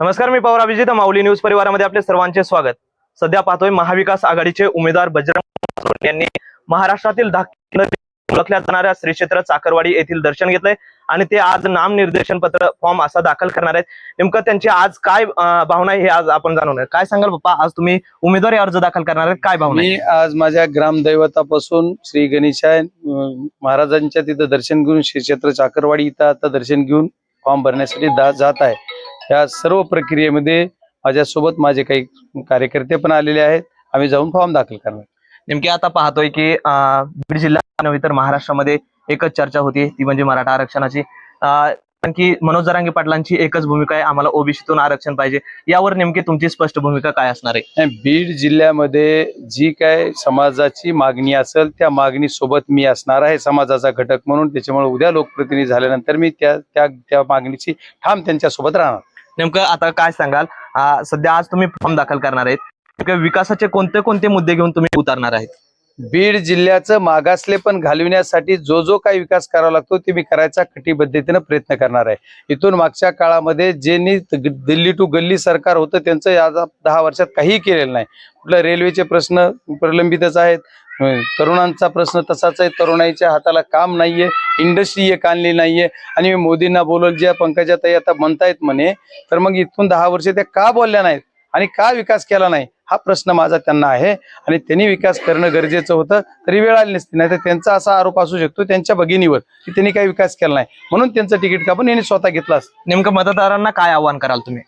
नमस्कार मी पवार अभिजित माऊली न्यूज परिवारामध्ये आपले सर्वांचे स्वागत. सध्या पाहतोय महाविकास आघाडीचे उमेदवार बजरंग यांनी महाराष्ट्रातील ओळखल्या जाणाऱ्या श्री क्षेत्र चाकरवाडी येथील दर्शन घेतलंय आणि ते आज नामनिर्देशन पत्र फॉर्म असा दाखल करणार आहेत. नेमकं त्यांची आज काय भावना आहे हे आज आपण जाणून काय सांगाल पप्पा? आज तुम्ही उमेदवारी अर्ज दाखल करणार आहेत. काय भावना? मी आज माझ्या ग्रामदैवतापासून श्री गणेशाय महाराजांच्या तिथं दर्शन घेऊन श्री क्षेत्र चाकरवाडी इथं आता दर्शन घेऊन फॉर्म भरण्यासाठी जात आहे. या सर्व प्रक्रियेमध्ये माझ्यासोबत माझे काही कार्यकर्ते पण आलेले आहेत. आम्ही जाऊन फॉर्म दाखल करणार. नेमकी आता पाहतोय की बीड जिल्हा नव्हे तर महाराष्ट्रामध्ये एकच चर्चा होती. ती म्हणजे मराठा आरक्षणाची. कारण की मनोज जरांगे पाटलांची एकच भूमिका आहे. आम्हाला ओबीसीतून आरक्षण पाहिजे. यावर नेमकी तुमची स्पष्ट भूमिका काय असणार आहे? बीड जिल्ह्यामध्ये जी काय समाजाची मागणी असेल त्या मागणी सोबत मी असणार आहे. समाजाचा घटक म्हणून. त्याच्यामुळे उद्या लोकप्रतिनिधी झाल्यानंतर मी त्या त्या त्या मागणीची ठाम त्यांच्यासोबत राहणार. नेमकं आता काय सांगाल? सध्या आज तुम्ही फॉर्म दाखल करणार आहेत. विकासाचे कोणते कोणते मुद्दे घेऊन तुम्ही उतरणार आहेत? बीड जिल्ह्याचं मागासले पण घालविण्यासाठी जो जो काही विकास करावा लागतो ते मी करायचा कटिबद्धतेनं प्रयत्न करणार आहे. इथून मागच्या काळामध्ये ज्यांनी दिल्ली टू गल्ली सरकार होतं त्यांचं या दहा वर्षात काहीही केलेलं नाही. कुठलं रेल्वेचे प्रश्न प्रलंबितच आहेत. तरुणांचा प्रश्न तसाच आहे. तरुणाईच्या हाताला काम नाहीये. इंडस्ट्री एक आणली नाहीये. आणि मी मोदींना बोलवलं ज्या पंकजाताई आता म्हणतायत म्हणे तर मग इथून दहा वर्ष त्या का बोलल्या नाहीत? आणि का विकास केला नाही? हा प्रश्न माझा त्यांना आहे. आणि त्यांनी विकास करणं गरजेचं होतं. तरी वेळ आली नसती. नाही तर त्यांचा असा आरोप असू शकतो त्यांच्या भगिनीवर की त्यांनी काही विकास केला नाही. म्हणून त्यांचं तिकीट कापून यांनी स्वतः घेतलं नेमकं मतदारांना काय आव्हान कराल तुम्ही?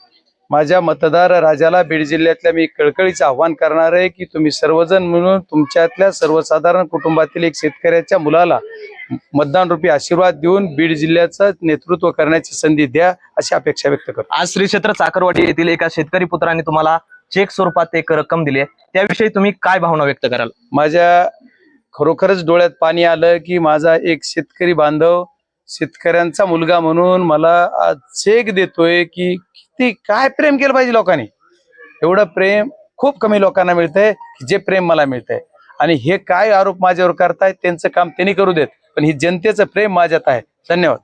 माझ्या मतदार राजाला बीड जिल्ह्यातल्या मी कळकळीचं आव्हान करणार आहे की तुम्ही सर्वजण मिळून तुमच्यातल्या सर्वसाधारण कुटुंबातील एक शेतकऱ्याच्या मुलाला मतदान रूपी आशीर्वाद देऊन बीड जिल्ह्याचं नेतृत्व करण्याची संधी द्या अशी अपेक्षा व्यक्त करतो. आज श्री क्षेत्र चाकरवाडी येथील एका शेतकरी पुत्राने तुम्हाला चेक स्वरूपात एक रक्कम दिली आहे. त्याविषयी तुम्ही काय भावना व्यक्त कराल? माझ्या खरोखरच डोळ्यात पाणी आलं की माझा एक शेतकरी बांधव शेतकऱ्यांचा मुलगा म्हणून मला आज चेक देतोय की किती काय प्रेम केलं पाहिजे लोकांनी? एवढं प्रेम खूप कमी लोकांना मिळतंय जे प्रेम मला मिळतंय. आणि हे काय आरोप माझ्यावर करतायत त्यांचं काम त्यांनी करू देत. पण ही जनतेचं प्रेम माझ्यात आहे. धन्यवाद.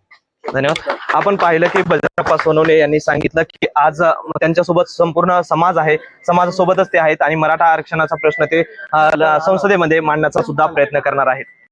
धन्यवाद. आपण पाहिलं की बजरप्पा सोनवणे यांनी सांगितलं की आज त्यांच्यासोबत संपूर्ण समाज आहे. समाजासोबतच ते आहेत आणि मराठा आरक्षणाचा प्रश्न ते संसदेमध्ये मांडण्याचा सुद्धा प्रयत्न करणार आहेत.